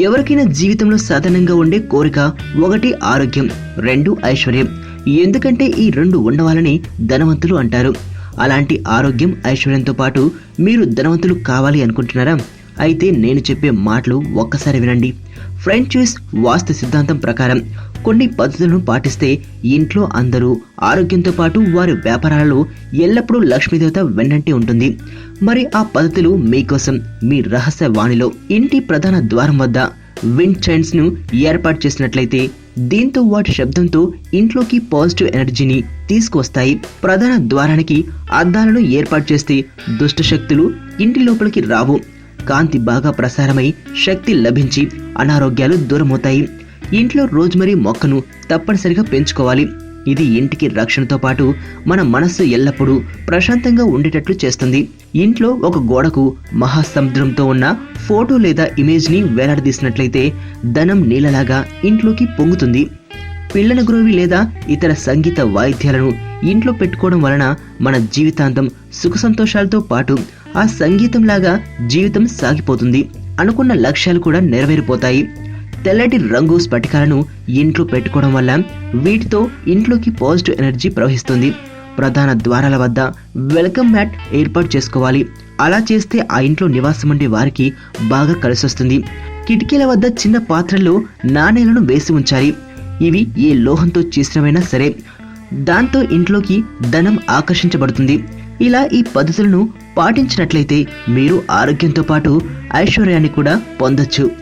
ఎవరికైనా జీవితంలో సాధారణంగా ఉండే కోరిక ఒకటి ఆరోగ్యం రెండు ఐశ్వర్యం. ఎందుకంటే ఈ రెండు ఉండవాలని ధనవంతులు అంటారు. అలాంటి ఆరోగ్యం ఐశ్వర్యంతో పాటు మీరు ధనవంతులు కావాలి అనుకుంటున్నారా? అయితే నేను చెప్పే మాటలు ఒక్కసారి వినండి. ఫ్రెంచ్ చూస్ వాస్తు సిద్ధాంతం ప్రకారం కొన్ని పద్ధతులను పాటిస్తే ఇంట్లో అందరూ ఆరోగ్యంతో పాటు వారి వ్యాపారాలలో ఎల్లప్పుడూ లక్ష్మీదేవత వెన్నంటి ఉంటుంది. మరి ఆ పద్ధతులు మీకోసం మీ రహస్య వాణిలో ఇంటి ప్రధాన ద్వారం వద్ద విండ్ చైన్స్ను ఏర్పాటు చేసినట్లయితే దీంతో వాటి శబ్దంతో ఇంట్లోకి పాజిటివ్ ఎనర్జీని తీసుకొస్తాయి ప్రధాన ద్వారానికి అద్దాలను ఏర్పాటు చేస్తే దుష్ట శక్తులు ఇంటి లోపలికి రావు. కాంతి బాగా ప్రసారమై శక్తి లభించి అనారోగ్యాలు దూరమవుతాయి. ఇంట్లో రోజ్మరీ మొక్కను తప్పనిసరిగా పెంచుకోవాలి. ఇది ఇంటికి రక్షణతో పాటు మన మనస్సు ఎల్లప్పుడూ ప్రశాంతంగా ఉండేటట్లు చేస్తుంది. ఇంట్లో ఒక గోడకు మహాసముద్రంతో ఉన్న ఫోటో లేదా ఇమేజ్ని వేలాడదీసినట్లయితే ధనం నీళ్ళలాగా ఇంట్లోకి పొంగుతుంది. పిల్లల గ్రోవి లేదా ఇతర సంగీత వాయిద్యాలను ఇంట్లో పెట్టుకోవడం వలన మన జీవితాంతం సుఖ సంతోషాలతో పాటు ఆ సంగీతంలాగా జీవితం సాగిపోతుంది. అనుకున్న లక్ష్యాలు కూడా నెరవేరిపోతాయి. తెల్లటి రంగు స్ఫటికాలను ఇంట్లో పెట్టుకోవడం వల్ల వీటితో ఇంట్లోకి పాజిటివ్ ఎనర్జీ ప్రవహిస్తుంది. ప్రధాన ద్వారాల వద్ద వెల్కమ్ మ్యాట్ ఏర్పాటు చేసుకోవాలి. అలా చేస్తే ఆ ఇంట్లో నివాసం ఉండే వారికి బాగా కలిసొస్తుంది కిటికీల వద్ద చిన్న పాత్రల్లో నాణేలను వేసి ఉంచాలి. ఇవి ఏ లోహంతో చేసినవైనా సరే దాంతో ఇంట్లోకి ధనం ఆకర్షించబడుతుంది. ఇలా ఈ పద్ధతులను పాటించినట్లయితే మీరు ఆరోగ్యంతో పాటు ఐశ్వర్యాన్ని కూడా పొందొచ్చు.